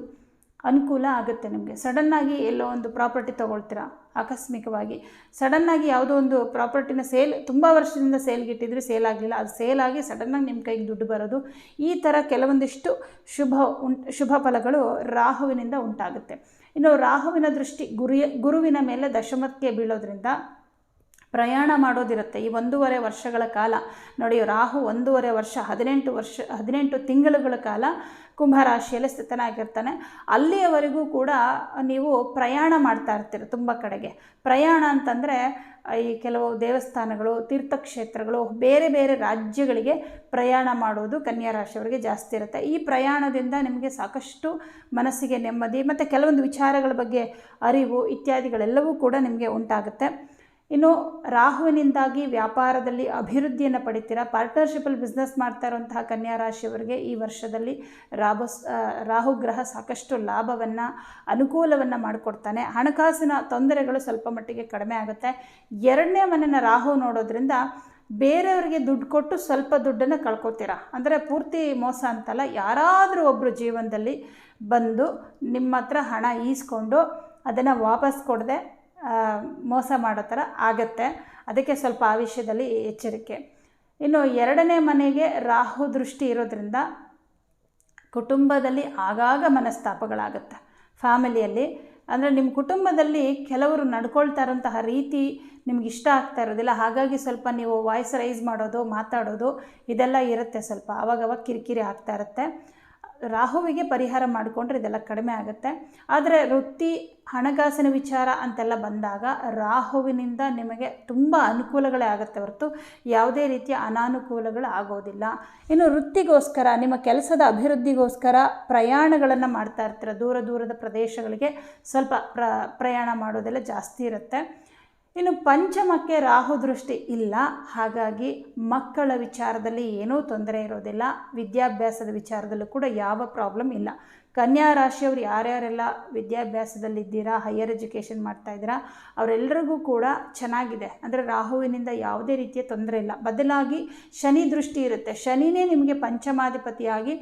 ಅನುಕೂಲ ಆಗುತ್ತೆ ನಿಮಗೆ. ಸಡನ್ನಾಗಿ ಎಲ್ಲೋ ಒಂದು ಪ್ರಾಪರ್ಟಿ ತೊಗೊಳ್ತೀರಾ? ಆಕಸ್ಮಿಕವಾಗಿ. ಸಡನ್ನಾಗಿ ಯಾವುದೋ ಒಂದು ಪ್ರಾಪರ್ಟಿನ ಸೇಲ್, ತುಂಬ ವರ್ಷದಿಂದ ಸೇಲ್ಗೆ ಇಟ್ಟಿದ್ರೆ, ಸೇಲ್ ಆಗಲಿಲ್ಲ. ಅದು ಸೇಲ್ ಆಗಿ ಸಡನ್ನಾಗಿ ನಿಮ್ಮ ಕೈಗೆ ದುಡ್ಡು ಬರೋದು. ಈ ಥರ ಕೆಲವೊಂದಿಷ್ಟು ಶುಭ ಉಂಟು ಶುಭ ಫಲಗಳು ರಾಹುವಿನಿಂದ ಉಂಟಾಗುತ್ತೆ. ಇನ್ನು ರಾಹುವಿನ ದೃಷ್ಟಿ ಗುರಿಯ, ಗುರುವಿನ ಮೇಲೆ ದಶಮಕ್ಕೆ ಬೀಳೋದ್ರಿಂದ ಪ್ರಯಾಣ ಮಾಡೋದಿರುತ್ತೆ. ಈ ಒಂದೂವರೆ ವರ್ಷಗಳ ಕಾಲ, ನೋಡಿ ರಾಹು ಒಂದೂವರೆ ವರ್ಷ, ಹದಿನೆಂಟು ವರ್ಷ, ಹದಿನೆಂಟು ತಿಂಗಳುಗಳ ಕಾಲ ಕುಂಭರಾಶಿಯಲ್ಲಿ ಸ್ಥಿತನಾಗಿರ್ತಾನೆ. ಅಲ್ಲಿಯವರೆಗೂ ಕೂಡ ನೀವು ಪ್ರಯಾಣ ಮಾಡ್ತಾ ಇರ್ತೀರ ತುಂಬ ಕಡೆಗೆ. ಪ್ರಯಾಣ ಅಂತಂದರೆ ಈ ಕೆಲವು ದೇವಸ್ಥಾನಗಳು, ತೀರ್ಥಕ್ಷೇತ್ರಗಳು, ಬೇರೆ ಬೇರೆ ರಾಜ್ಯಗಳಿಗೆ ಪ್ರಯಾಣ ಮಾಡೋದು ಕನ್ಯಾ ರಾಶಿಯವರಿಗೆ ಜಾಸ್ತಿ ಇರುತ್ತೆ. ಈ ಪ್ರಯಾಣದಿಂದ ನಿಮಗೆ ಸಾಕಷ್ಟು ಮನಸ್ಸಿಗೆ ನೆಮ್ಮದಿ ಮತ್ತು ಕೆಲವೊಂದು ವಿಚಾರಗಳ ಬಗ್ಗೆ ಅರಿವು ಇತ್ಯಾದಿಗಳೆಲ್ಲವೂ ಕೂಡ ನಿಮಗೆ ಉಂಟಾಗುತ್ತೆ. ಇನ್ನು ರಾಹುವಿನಿಂದಾಗಿ ವ್ಯಾಪಾರದಲ್ಲಿ ಅಭಿವೃದ್ಧಿಯನ್ನು ಪಡಿತೀರಾ? ಪಾರ್ಟ್ನರ್ಶಿಪಲ್ಲಿ ಬಿಸ್ನೆಸ್ ಮಾಡ್ತಾ ಇರುವಂತಹ ಕನ್ಯಾ ರಾಶಿಯವರಿಗೆ ಈ ವರ್ಷದಲ್ಲಿ ರಾಹು ಗ್ರಹ ಸಾಕಷ್ಟು ಲಾಭವನ್ನು, ಅನುಕೂಲವನ್ನು ಮಾಡಿಕೊಡ್ತಾನೆ. ಹಣಕಾಸಿನ ತೊಂದರೆಗಳು ಸ್ವಲ್ಪ ಮಟ್ಟಿಗೆ ಕಡಿಮೆ ಆಗುತ್ತೆ. ಎರಡನೇ ಮನೆಯ ರಾಹು ನೋಡೋದ್ರಿಂದ ಬೇರೆಯವರಿಗೆ ದುಡ್ಡು ಕೊಟ್ಟು ಸ್ವಲ್ಪ ದುಡ್ಡನ್ನು ಕಳ್ಕೊತೀರಾ? ಅಂದರೆ ಪೂರ್ತಿ ಮೋಸ ಅಂತಲ್ಲ, ಯಾರಾದರೂ ಒಬ್ಬರು ಜೀವನದಲ್ಲಿ ಬಂದು ನಿಮ್ಮ ಹತ್ರ ಹಣ ಈಸ್ಕೊಂಡು ಅದನ್ನು ವಾಪಸ್ ಕೊಡದೆ ಮೋಸ ಮಾಡೋ ಥರ ಆಗತ್ತೆ. ಅದಕ್ಕೆ ಸ್ವಲ್ಪ ಆ ವಿಷಯದಲ್ಲಿ ಎಚ್ಚರಿಕೆ. ಇನ್ನು ಎರಡನೇ ಮನೆಗೆ ರಾಹು ದೃಷ್ಟಿ ಇರೋದ್ರಿಂದ ಕುಟುಂಬದಲ್ಲಿ ಆಗಾಗ ಮನಸ್ತಾಪಗಳಾಗುತ್ತೆ. ಫ್ಯಾಮಿಲಿಯಲ್ಲಿ ಅಂದರೆ ನಿಮ್ಮ ಕುಟುಂಬದಲ್ಲಿ ಕೆಲವರು ನಡ್ಕೊಳ್ತಾ ಇರೋಂತಹ ರೀತಿ ನಿಮ್ಗೆ ಇಷ್ಟ ಆಗ್ತಾ ಇರೋದಿಲ್ಲ. ಹಾಗಾಗಿ ಸ್ವಲ್ಪ ನೀವು ವಾಯ್ಸ್ ರೈಸ್ ಮಾಡೋದು, ಮಾತಾಡೋದು ಇದೆಲ್ಲ ಇರುತ್ತೆ ಸ್ವಲ್ಪ. ಆವಾಗವಾಗ ಕಿರಿಕಿರಿ ಆಗ್ತಾ ಇರುತ್ತೆ. ರಾಹುವಿಗೆ ಪರಿಹಾರ ಮಾಡಿಕೊಂಡ್ರೆ ಇದೆಲ್ಲ ಕಡಿಮೆ ಆಗುತ್ತೆ. ಆದರೆ ವೃತ್ತಿ ಹಣಕಾಸಿನ ವಿಚಾರ ಅಂತೆಲ್ಲ ಬಂದಾಗ ರಾಹುವಿನಿಂದ ನಿಮಗೆ ತುಂಬ ಅನುಕೂಲಗಳೇ ಆಗುತ್ತೆ ಹೊರತು ಯಾವುದೇ ರೀತಿಯ ಅನಾನುಕೂಲಗಳು ಆಗೋದಿಲ್ಲ. ಇನ್ನು ವೃತ್ತಿಗೋಸ್ಕರ, ನಿಮ್ಮ ಕೆಲಸದ ಅಭಿವೃದ್ಧಿಗೋಸ್ಕರ ಪ್ರಯಾಣಗಳನ್ನು ಮಾಡ್ತಾ ಇರ್ತೀರ, ದೂರ ದೂರದ ಪ್ರದೇಶಗಳಿಗೆ ಸ್ವಲ್ಪ ಪ್ರ ಪ್ರಯಾಣ ಮಾಡೋದೆಲ್ಲ ಜಾಸ್ತಿ ಇರುತ್ತೆ. ಇನ್ನು ಪಂಚಮಕ್ಕೆ ರಾಹು ದೃಷ್ಟಿ ಇಲ್ಲ. ಹಾಗಾಗಿ ಮಕ್ಕಳ ವಿಚಾರದಲ್ಲಿ ಏನೂ ತೊಂದರೆ ಇರೋದಿಲ್ಲ. ವಿದ್ಯಾಭ್ಯಾಸದ ವಿಚಾರದಲ್ಲೂ ಕೂಡ ಯಾವ ಪ್ರಾಬ್ಲಮ್ ಇಲ್ಲ. ಕನ್ಯಾ ರಾಶಿಯವರು ಯಾರ್ಯಾರೆಲ್ಲ ವಿದ್ಯಾಭ್ಯಾಸದಲ್ಲಿದ್ದೀರಾ ಹೈಯರ್ ಎಜುಕೇಷನ್ ಮಾಡ್ತಾ ಇದ್ದೀರಾ ಅವರೆಲ್ಲರಿಗೂ ಕೂಡ ಚೆನ್ನಾಗಿದೆ. ಅಂದರೆ ರಾಹುವಿನಿಂದ ಯಾವುದೇ ರೀತಿಯ ತೊಂದರೆ ಇಲ್ಲ. ಬದಲಾಗಿ ಶನಿ ದೃಷ್ಟಿ ಇರುತ್ತೆ. ಶನಿನೇ ನಿಮಗೆ ಪಂಚಮಾಧಿಪತಿಯಾಗಿ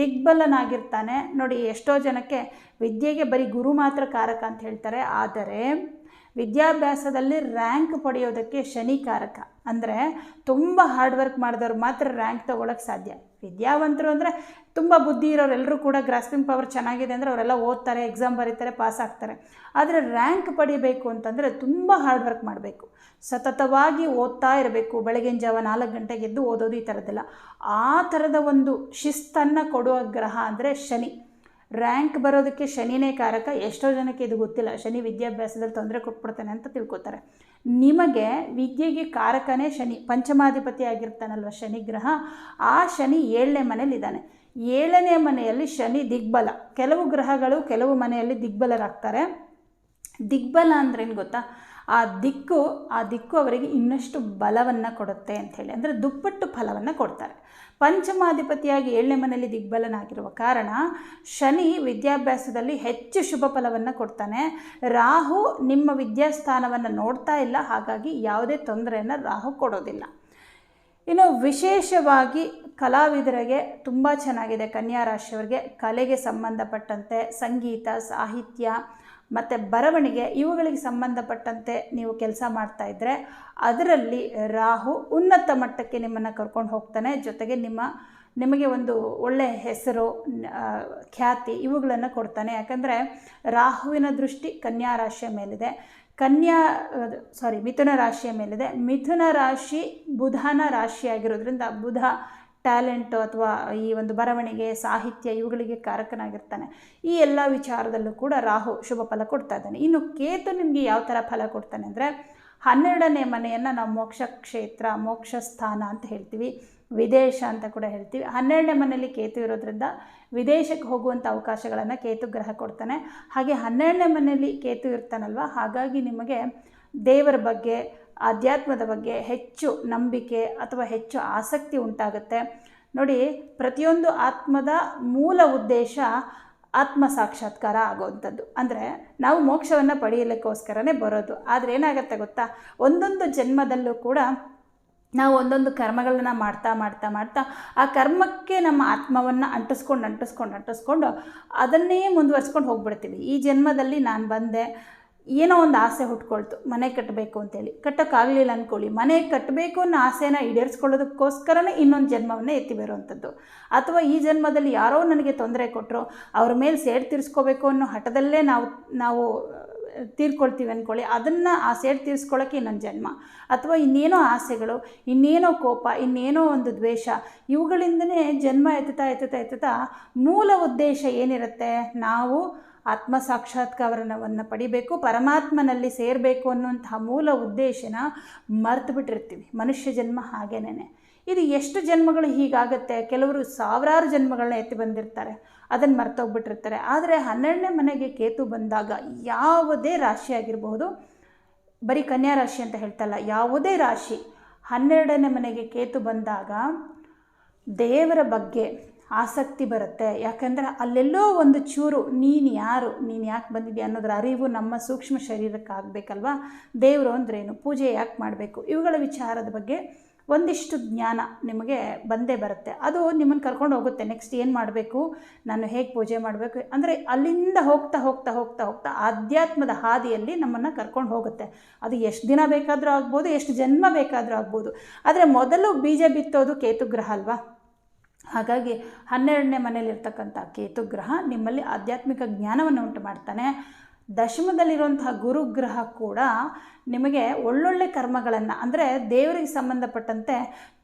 ದಿಗ್ಬಲನಾಗಿರ್ತಾನೆ. ನೋಡಿ ಎಷ್ಟೋ ಜನಕ್ಕೆ ವಿದ್ಯೆಗೆ ಬರೀ ಗುರು ಮಾತ್ರ ಕಾರಕ ಅಂತ ಹೇಳ್ತಾರೆ. ಆದರೆ ವಿದ್ಯಾಭ್ಯಾಸದಲ್ಲಿ ರ್ಯಾಂಕ್ ಪಡೆಯೋದಕ್ಕೆ ಶನಿಕಾರಕ. ಅಂದರೆ ತುಂಬ ಹಾರ್ಡ್ ವರ್ಕ್ ಮಾಡಿದವ್ರು ಮಾತ್ರ ರ್ಯಾಂಕ್ ತೊಗೊಳಕ್ಕೆ ಸಾಧ್ಯ. ವಿದ್ಯಾವಂತರು ಅಂದರೆ ತುಂಬ ಬುದ್ಧಿ ಇರೋರೆಲ್ಲರೂ ಕೂಡ ಗ್ರಾಸ್ಪಿಂಗ್ ಪವರ್ ಚೆನ್ನಾಗಿದೆ ಅಂದರೆ ಅವರೆಲ್ಲ ಓದ್ತಾರೆ ಎಕ್ಸಾಮ್ ಬರೀತಾರೆ ಪಾಸ್ ಆಗ್ತಾರೆ. ಆದರೆ ರ್ಯಾಂಕ್ ಪಡಿಬೇಕು ಅಂತಂದರೆ ತುಂಬ ಹಾರ್ಡ್ ವರ್ಕ್ ಮಾಡಬೇಕು. ಸತತವಾಗಿ ಓದ್ತಾ ಇರಬೇಕು. ಬೆಳಗಿನ ಜಾವ ನಾಲ್ಕು ಗಂಟೆಗೆ ಎದ್ದು ಓದೋದು ಈ ಥರದ್ದೆಲ್ಲ ಆ ಥರದ ಒಂದು ಶಿಸ್ತನ್ನು ಕೊಡುವ ಗ್ರಹ ಅಂದರೆ ಶನಿ. ರ್ಯಾಂಕ್ ಬರೋದಕ್ಕೆ ಶನಿನೇ ಕಾರಕ. ಎಷ್ಟೋ ಜನಕ್ಕೆ ಇದು ಗೊತ್ತಿಲ್ಲ. ಶನಿ ವಿದ್ಯಾಭ್ಯಾಸದಲ್ಲಿ ತೊಂದರೆ ಕೊಟ್ಬಿಡ್ತಾನೆ ಅಂತ ತಿಳ್ಕೊತಾರೆ. ನಿಮಗೆ ವಿದ್ಯೆಗೆ ಕಾರಕನೇ ಶನಿ, ಪಂಚಮಾಧಿಪತಿ ಆಗಿರ್ತಾನಲ್ವ ಶನಿ ಗ್ರಹ, ಆ ಶನಿ ಏಳನೇ ಮನೇಲಿದ್ದಾನೆ ಏಳನೇ ಮನೆಯಲ್ಲಿ ಶನಿ ದಿಗ್ಬಲ. ಕೆಲವು ಗ್ರಹಗಳು ಕೆಲವು ಮನೆಯಲ್ಲಿ ದಿಗ್ಬಲರಾಗ್ತಾರೆ. ದಿಗ್ಬಲ ಅಂದ್ರೇನು ಗೊತ್ತಾ? ಆ ದಿಕ್ಕು ಆ ದಿಕ್ಕು ಅವರಿಗೆ ಇನ್ನಷ್ಟು ಬಲವನ್ನು ಕೊಡುತ್ತೆ ಅಂಥೇಳಿ ಅಂದರೆ ದುಪ್ಪಟ್ಟು ಫಲವನ್ನು ಕೊಡ್ತಾರೆ. ಪಂಚಮಾಧಿಪತಿಯಾಗಿ ಏಳನೇ ಮನೆಯಲ್ಲಿ ದಿಗ್ಬಲನಾಗಿರುವ ಕಾರಣ ಶನಿ ವಿದ್ಯಾಭ್ಯಾಸದಲ್ಲಿ ಹೆಚ್ಚು ಶುಭ ಫಲವನ್ನು ಕೊಡ್ತಾನೆ. ರಾಹು ನಿಮ್ಮ ವಿದ್ಯಾಸ್ಥಾನವನ್ನು ನೋಡ್ತಾ ಇಲ್ಲ, ಹಾಗಾಗಿ ಯಾವುದೇ ತೊಂದರೆಯನ್ನು ರಾಹು ಕೊಡೋದಿಲ್ಲ. ಇನ್ನು ವಿಶೇಷವಾಗಿ ಕಲಾವಿದರಿಗೆ ತುಂಬ ಚೆನ್ನಾಗಿದೆ ಕನ್ಯಾ ರಾಶಿಯವರಿಗೆ. ಕಲೆಗೆ ಸಂಬಂಧಪಟ್ಟಂತೆ ಸಂಗೀತ, ಸಾಹಿತ್ಯ ಮತ್ತು ಬರವಣಿಗೆ ಇವುಗಳಿಗೆ ಸಂಬಂಧಪಟ್ಟಂತೆ ನೀವು ಕೆಲಸ ಮಾಡ್ತಾ ಇದ್ದರೆ ಅದರಲ್ಲಿ ರಾಹು ಉನ್ನತ ಮಟ್ಟಕ್ಕೆ ನಿಮ್ಮನ್ನು ಕರ್ಕೊಂಡು ಹೋಗ್ತಾನೆ. ಜೊತೆಗೆ ನಿಮ್ಮ, ನಿಮಗೆ ಒಂದು ಒಳ್ಳೆಯ ಹೆಸರು ಖ್ಯಾತಿ ಇವುಗಳನ್ನು ಕೊಡ್ತಾನೆ. ಯಾಕಂದರೆ ರಾಹುವಿನ ದೃಷ್ಟಿ ಕನ್ಯಾ ರಾಶಿಯ ಮೇಲಿದೆ. ಕನ್ಯಾ ಸಾರಿ ಮಿಥುನ ರಾಶಿಯ ಮೇಲಿದೆ. ಮಿಥುನ ರಾಶಿ ಬುಧನ ರಾಶಿಯಾಗಿರೋದ್ರಿಂದ ಬುಧ ಟ್ಯಾಲೆಂಟು ಅಥವಾ ಈ ಒಂದು ಬರವಣಿಗೆ, ಸಾಹಿತ್ಯ ಇವುಗಳಿಗೆ ಕಾರಕನಾಗಿರ್ತಾನೆ. ಈ ಎಲ್ಲ ವಿಚಾರದಲ್ಲೂ ಕೂಡ ರಾಹು ಶುಭ ಫಲ ಕೊಡ್ತಾ ಇದ್ದಾನೆ. ಇನ್ನು ಕೇತು ನಿಮಗೆ ಯಾವ ಥರ ಫಲ ಕೊಡ್ತಾನೆ ಅಂದರೆ, ಹನ್ನೆರಡನೇ ಮನೆಯನ್ನು ನಾವು ಮೋಕ್ಷ ಕ್ಷೇತ್ರ, ಮೋಕ್ಷ ಸ್ಥಾನ ಅಂತ ಹೇಳ್ತೀವಿ. ವಿದೇಶ ಅಂತ ಕೂಡ ಹೇಳ್ತೀವಿ. ಹನ್ನೆರಡನೇ ಮನೆಯಲ್ಲಿ ಕೇತು ಇರೋದ್ರಿಂದ ವಿದೇಶಕ್ಕೆ ಹೋಗುವಂಥ ಅವಕಾಶಗಳನ್ನು ಕೇತು ಗ್ರಹ ಕೊಡ್ತಾನೆ. ಹಾಗೆ ಹನ್ನೆರಡನೇ ಮನೆಯಲ್ಲಿ ಕೇತು ಇರ್ತಾನಲ್ವ? ಹಾಗಾಗಿ ನಿಮಗೆ ದೇವರ ಬಗ್ಗೆ ಆಧ್ಯಾತ್ಮದ ಬಗ್ಗೆ ಹೆಚ್ಚು ನಂಬಿಕೆ ಅಥವಾ ಹೆಚ್ಚು ಆಸಕ್ತಿ ಉಂಟಾಗುತ್ತೆ. ನೋಡಿ, ಪ್ರತಿಯೊಂದು ಆತ್ಮದ ಮೂಲ ಉದ್ದೇಶ ಆತ್ಮ ಸಾಕ್ಷಾತ್ಕಾರ ಆಗೋವಂಥದ್ದು. ಅಂದರೆ ನಾವು ಮೋಕ್ಷವನ್ನು ಪಡೆಯಲಿಕ್ಕೋಸ್ಕರನೇ ಬರೋದು. ಆದರೆ ಏನಾಗುತ್ತೆ ಗೊತ್ತಾ? ಒಂದೊಂದು ಜನ್ಮದಲ್ಲೂ ಕೂಡ ನಾವು ಒಂದೊಂದು ಕರ್ಮಗಳನ್ನ ಮಾಡ್ತಾ ಮಾಡ್ತಾ ಮಾಡ್ತಾ ಆ ಕರ್ಮಕ್ಕೆ ನಮ್ಮ ಆತ್ಮವನ್ನು ಅಂಟಿಸ್ಕೊಂಡು ಅಂಟಿಸ್ಕೊಂಡು ಅಂಟಿಸ್ಕೊಂಡು ಅದನ್ನೇ ಮುಂದುವರ್ಸ್ಕೊಂಡು ಹೋಗ್ಬಿಡ್ತೀವಿ. ಈ ಜನ್ಮದಲ್ಲಿ ನಾನು ಬಂದೆ ಏನೋ ಒಂದು ಆಸೆ ಹುಟ್ಕೊಳ್ತು. ಮನೆ ಕಟ್ಟಬೇಕು ಅಂತೇಳಿ. ಕಟ್ಟೋಕ್ಕಾಗಲಿಲ್ಲ ಅಂದ್ಕೊಳ್ಳಿ. ಮನೆ ಕಟ್ಟಬೇಕು ಅನ್ನೋ ಆಸೆನ ಈಡೇರಿಸ್ಕೊಳ್ಳೋದಕ್ಕೋಸ್ಕರನೇ ಇನ್ನೊಂದು ಜನ್ಮವನ್ನೇ ಎತ್ತಿ ಬರುವಂಥದ್ದು. ಅಥವಾ ಈ ಜನ್ಮದಲ್ಲಿ ಯಾರೋ ನನಗೆ ತೊಂದರೆ ಕೊಟ್ಟರು ಅವ್ರ ಮೇಲೆ ಸೇಡ್ ತೀರಿಸ್ಕೋಬೇಕು ಅನ್ನೋ ಹಠದಲ್ಲೇ ನಾವು ನಾವು ತೀರ್ಕೊಳ್ತೀವಿ ಅಂದ್ಕೊಳ್ಳಿ. ಅದನ್ನು ಆ ಸೇಡ್ ತೀರಿಸ್ಕೊಳ್ಳೋಕ್ಕೆ ಇನ್ನೊಂದು ಜನ್ಮ. ಅಥವಾ ಇನ್ನೇನೋ ಆಸೆಗಳು, ಇನ್ನೇನೋ ಕೋಪ, ಇನ್ನೇನೋ ಒಂದು ದ್ವೇಷ, ಇವುಗಳಿಂದನೇ ಜನ್ಮ ಎತ್ತುತ್ತಾ ಎತ್ತುತ್ತಾ ಎತ್ತುತ್ತಾ ಮೂಲ ಉದ್ದೇಶ ಏನಿರುತ್ತೆ? ನಾವು ಆತ್ಮ ಸಾಕ್ಷಾತ್ಕಾರವನ್ನು ಪಡಿಬೇಕು, ಪರಮಾತ್ಮನಲ್ಲಿ ಸೇರಬೇಕು ಅನ್ನುವಂತಹ ಮೂಲ ಉದ್ದೇಶನ ಮರೆತು ಬಿಟ್ಟಿರ್ತೀವಿ ಮನುಷ್ಯ ಜನ್ಮ ಹಾಗೇನೇ ಇದು ಎಷ್ಟು ಜನ್ಮಗಳು ಹೀಗಾಗುತ್ತೆ? ಕೆಲವರು ಸಾವಿರಾರು ಜನ್ಮಗಳನ್ನ ಎತ್ತಿ ಬಂದಿರ್ತಾರೆ, ಅದನ್ನು ಮರ್ತೋಗ್ಬಿಟ್ಟಿರ್ತಾರೆ. ಆದರೆ ಹನ್ನೆರಡನೇ ಮನೆಗೆ ಕೇತು ಬಂದಾಗ ಯಾವುದೇ ರಾಶಿ ಆಗಿರಬಹುದು, ಬರೀ ಕನ್ಯಾ ರಾಶಿ ಅಂತ ಹೇಳ್ತಲ್ಲ, ಯಾವುದೇ ರಾಶಿ ಹನ್ನೆರಡನೇ ಮನೆಗೆ ಕೇತು ಬಂದಾಗ ದೇವರ ಬಗ್ಗೆ ಆಸಕ್ತಿ ಬರುತ್ತೆ. ಯಾಕಂದರೆ ಅಲ್ಲೆಲ್ಲೋ ಒಂದು ಚೂರು ನೀನು ಯಾರು, ನೀನು ಯಾಕೆ ಬಂದಿದ್ಯಾ ಅನ್ನೋದ್ರ ಅರಿವು ನಮ್ಮ ಸೂಕ್ಷ್ಮ ಶರೀರಕ್ಕೆ ಆಗಬೇಕಲ್ವಾ ದೇವರು ಅಂದ್ರೇನು ಪೂಜೆ ಯಾಕೆ ಮಾಡಬೇಕು? ಇವುಗಳ ವಿಚಾರದ ಬಗ್ಗೆ ಒಂದಿಷ್ಟು ಜ್ಞಾನ ನಿಮಗೆ ಬಂದೇ ಬರುತ್ತೆ. ಅದು ನಿಮ್ಮನ್ನು ಕರ್ಕೊಂಡು ಹೋಗುತ್ತೆ. ನೆಕ್ಸ್ಟ್ ಏನು ಮಾಡಬೇಕು? ನಾನು ಹೇಗೆ ಪೂಜೆ ಮಾಡಬೇಕು? ಅಂದರೆ ಅಲ್ಲಿಂದ ಹೋಗ್ತಾ ಹೋಗ್ತಾ ಹೋಗ್ತಾ ಹೋಗ್ತಾ ಆಧ್ಯಾತ್ಮದ ಹಾದಿಯಲ್ಲಿ ನಮ್ಮನ್ನು ಕರ್ಕೊಂಡು ಹೋಗುತ್ತೆ. ಅದು ಎಷ್ಟು ದಿನ ಬೇಕಾದರೂ ಆಗ್ಬೋದು, ಎಷ್ಟು ಜನ್ಮ ಬೇಕಾದರೂ ಆಗ್ಬೋದು. ಆದರೆ ಮೊದಲು ಬೀಜ ಬಿತ್ತೋದು ಕೇತುಗ್ರಹ ಅಲ್ವಾ? ಹಾಗಾಗಿ ಹನ್ನೆರಡನೇ ಮನೆಯಲ್ಲಿರ್ತಕ್ಕಂಥ ಕೇತುಗ್ರಹ ನಿಮ್ಮಲ್ಲಿ ಆಧ್ಯಾತ್ಮಿಕ ಜ್ಞಾನವನ್ನು ಉಂಟು ಮಾಡ್ತಾನೆ. ದಶಮದಲ್ಲಿರುವಂತಹ ಗುರುಗ್ರಹ ಕೂಡ ನಿಮಗೆ ಒಳ್ಳೊಳ್ಳೆ ಕರ್ಮಗಳನ್ನು, ಅಂದರೆ ದೇವರಿಗೆ ಸಂಬಂಧಪಟ್ಟಂತೆ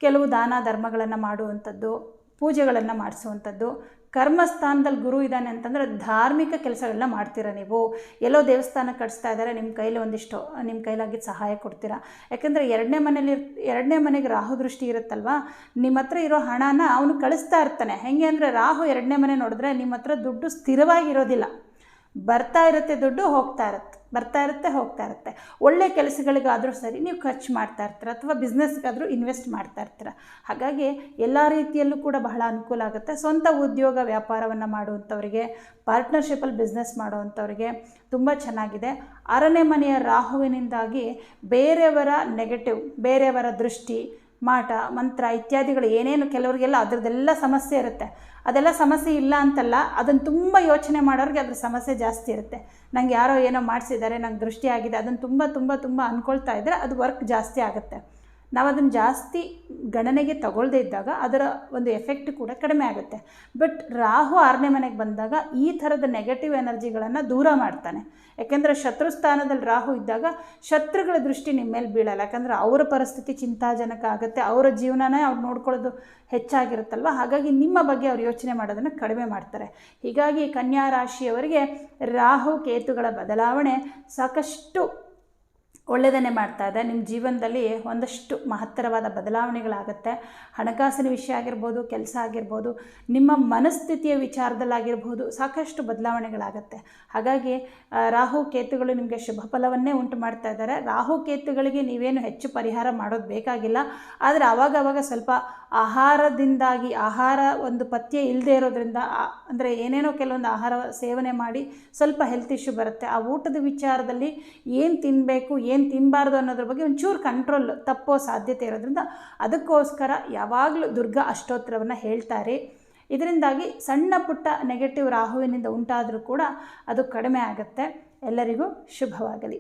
ಕೆಲವು ದಾನ ಧರ್ಮಗಳನ್ನು ಮಾಡುವಂಥದ್ದು, ಪೂಜೆಗಳನ್ನು ಮಾಡಿಸುವಂಥದ್ದು ಕರ್ಮಸ್ಥಾನದಲ್ಲಿ ಗುರು ಇದ್ದಾನೆ ಅಂತಂದರೆ ಧಾರ್ಮಿಕ ಕೆಲಸಗಳನ್ನ ಮಾಡ್ತೀರ ನೀವು? ಎಲ್ಲೋ ದೇವಸ್ಥಾನ ಕಟ್ಸ್ತಾ ಇದ್ದಾರೆ, ನಿಮ್ಮ ಕೈಲಿ ಒಂದಿಷ್ಟು, ನಿಮ್ಮ ಕೈಲಾಗಿದ್ದು ಸಹಾಯ ಕೊಡ್ತೀರಾ? ಯಾಕೆಂದರೆ ಎರಡನೇ ಮನೇಲಿ ಎರಡನೇ ಮನೆಗೆ ರಾಹು ದೃಷ್ಟಿ ಇರುತ್ತಲ್ವಾ? ನಿಮ್ಮ ಹತ್ರ ಇರೋ ಹಣನ ಅವನು ಕಳಿಸ್ತಾ ಇರ್ತಾನೆ. ಹೆಂಗೆ ಅಂದರೆ ರಾಹು ಎರಡನೇ ಮನೆ ನೋಡಿದ್ರೆ ನಿಮ್ಮ ಹತ್ರ ದುಡ್ಡು ಸ್ಥಿರವಾಗಿರೋದಿಲ್ಲ. ಬರ್ತಾ ಇರುತ್ತೆ ದುಡ್ಡು, ಹೋಗ್ತಾ ಇರುತ್ತೆ. ಬರ್ತಾ ಇರುತ್ತೆ, ಹೋಗ್ತಾ ಇರುತ್ತೆ. ಒಳ್ಳೆ ಕೆಲಸಗಳಿಗಾದರೂ ಸರಿ ನೀವು ಖರ್ಚು ಮಾಡ್ತಾ ಇರ್ತೀರ ಅಥವಾ ಬಿಸ್ನೆಸ್ಗಾದರೂ ಇನ್ವೆಸ್ಟ್ ಮಾಡ್ತಾ ಇರ್ತೀರ. ಹಾಗಾಗಿ ಎಲ್ಲ ರೀತಿಯಲ್ಲೂ ಕೂಡ ಬಹಳ ಅನುಕೂಲ ಆಗುತ್ತೆ. ಸ್ವಂತ ಉದ್ಯೋಗ ವ್ಯಾಪಾರವನ್ನು ಮಾಡುವಂಥವ್ರಿಗೆ ಪಾರ್ಟ್ನರ್ಶಿಪ್ಪಲ್ಲಿ ಬಿಸ್ನೆಸ್ ಮಾಡುವಂಥವ್ರಿಗೆ ತುಂಬ ಚೆನ್ನಾಗಿದೆ. ಆರನೇ ಮನೆಯ ರಾಹುವಿನಿಂದಾಗಿ ಬೇರೆಯವರ ನೆಗೆಟಿವ್ ಬೇರೆಯವರ ದೃಷ್ಟಿ ಮಾಟ, ಮಂತ್ರ ಇತ್ಯಾದಿಗಳು ಏನೇನು ಕೆಲವರಿಗೆಲ್ಲ ಅದರದ್ದೆಲ್ಲ ಸಮಸ್ಯೆ ಇರುತ್ತೆ. ಅದೆಲ್ಲ ಸಮಸ್ಯೆ ಇಲ್ಲ ಅಂತಲ್ಲ, ಅದನ್ನು ತುಂಬ ಯೋಚನೆ ಮಾಡೋರಿಗೆ ಅದ್ರ ಸಮಸ್ಯೆ ಜಾಸ್ತಿ ಇರುತ್ತೆ. ನಂಗೆ ಯಾರೋ ಏನೋ ಮಾಡಿಸಿದ್ದಾರೆ, ನಂಗೆ ದೃಷ್ಟಿ ಆಗಿದೆ, ಅದನ್ನು ತುಂಬ ತುಂಬ ತುಂಬ ಅಂದ್ಕೊಳ್ತಾ ಇದ್ದರೆ ಅದು ವರ್ಕ್ ಜಾಸ್ತಿ ಆಗುತ್ತೆ. ನಾವು ಅದನ್ನು ಜಾಸ್ತಿ ಗಣನೆಗೆ ತಗೊಳ್ಳದೇ ಇದ್ದಾಗ ಅದರ ಒಂದು ಎಫೆಕ್ಟ್ ಕೂಡ ಕಡಿಮೆ ಆಗುತ್ತೆ. ಬಟ್ ರಾಹು ಆರನೇ ಮನೆಗೆ ಬಂದಾಗ ಈ ಥರದ ನೆಗೆಟಿವ್ ಎನರ್ಜಿಗಳನ್ನು ದೂರ ಮಾಡ್ತಾನೆ. ಯಾಕೆಂದರೆ ಶತ್ರು ಸ್ಥಾನದಲ್ಲಿ ರಾಹು ಇದ್ದಾಗ ಶತ್ರುಗಳ ದೃಷ್ಟಿ ನಿಮ್ಮ ಮೇಲೆ ಬೀಳಲ್ಲ. ಯಾಕಂದರೆ ಅವರ ಪರಿಸ್ಥಿತಿ ಚಿಂತಾಜನಕ ಆಗುತ್ತೆ. ಅವರ ಜೀವನನೇ ಅವ್ರು ನೋಡ್ಕೊಳ್ಳೋದು ಹೆಚ್ಚಾಗಿರುತ್ತಲ್ವ? ಹಾಗಾಗಿ ನಿಮ್ಮ ಬಗ್ಗೆ ಅವ್ರು ಯೋಚನೆ ಮಾಡೋದನ್ನು ಕಡಿಮೆ ಮಾಡ್ತಾರೆ. ಹೀಗಾಗಿ ಕನ್ಯಾ ರಾಶಿಯವರಿಗೆ ರಾಹು ಕೇತುಗಳ ಬದಲಾವಣೆ ಸಾಕಷ್ಟು ಒಳ್ಳೆಯದನ್ನೇ ಮಾಡ್ತಾ ಇದೆ. ನಿಮ್ಮ ಜೀವನದಲ್ಲಿ ಒಂದಷ್ಟು ಮಹತ್ತರವಾದ ಬದಲಾವಣೆಗಳಾಗುತ್ತೆ. ಹಣಕಾಸಿನ ವಿಷಯ ಆಗಿರ್ಬೋದು, ಕೆಲಸ ಆಗಿರ್ಬೋದು, ನಿಮ್ಮ ಮನಸ್ಥಿತಿಯ ವಿಚಾರದಲ್ಲಾಗಿರ್ಬೋದು ಸಾಕಷ್ಟು ಬದಲಾವಣೆಗಳಾಗುತ್ತೆ. ಹಾಗಾಗಿ ರಾಹು ಕೇತುಗಳು ನಿಮಗೆ ಶುಭ ಫಲವನ್ನೇ ಉಂಟು ಮಾಡ್ತಾ ಇದ್ದಾರೆ. ರಾಹು ಕೇತುಗಳಿಗೆ ನೀವೇನು ಹೆಚ್ಚು ಪರಿಹಾರ ಮಾಡೋದು ಬೇಕಾಗಿಲ್ಲ. ಆದರೆ ಆವಾಗವಾಗ ಆವಾಗ ಸ್ವಲ್ಪ ಆಹಾರದಿಂದಾಗಿ, ಆಹಾರ ಒಂದು ಪಥ್ಯ ಇಲ್ಲದೆ ಇರೋದ್ರಿಂದ ಅಂದರೆ ಏನೇನೋ ಕೆಲವೊಂದು ಆಹಾರ ಸೇವನೆ ಮಾಡಿ ಸ್ವಲ್ಪ ಹೆಲ್ತ್ ಇಶ್ಯೂ ಬರುತ್ತೆ. ಆ ಊಟದ ವಿಚಾರದಲ್ಲಿ ಏನು ತಿನ್ನಬೇಕು ಏನು ತಿನ್ನಬಾರ್ದು ಅನ್ನೋದ್ರ ಬಗ್ಗೆ ಒಂಚೂರು ಕಂಟ್ರೋಲ್ ತಪ್ಪೋ ಸಾಧ್ಯತೆ ಇರೋದ್ರಿಂದ ಅದಕ್ಕೋಸ್ಕರ ಯಾವಾಗಲೂ ದುರ್ಗಾ ಅಷ್ಟೋತ್ತರವನ್ನು ಹೇಳ್ತಾರೆ. ಇದರಿಂದಾಗಿ ಸಣ್ಣ ಪುಟ್ಟ ನೆಗೆಟಿವ್ ರಾಹುವಿನಿಂದ ಉಂಟಾದರೂ ಕೂಡ ಅದು ಕಡಿಮೆ ಆಗುತ್ತೆ. ಎಲ್ಲರಿಗೂ ಶುಭವಾಗಲಿ.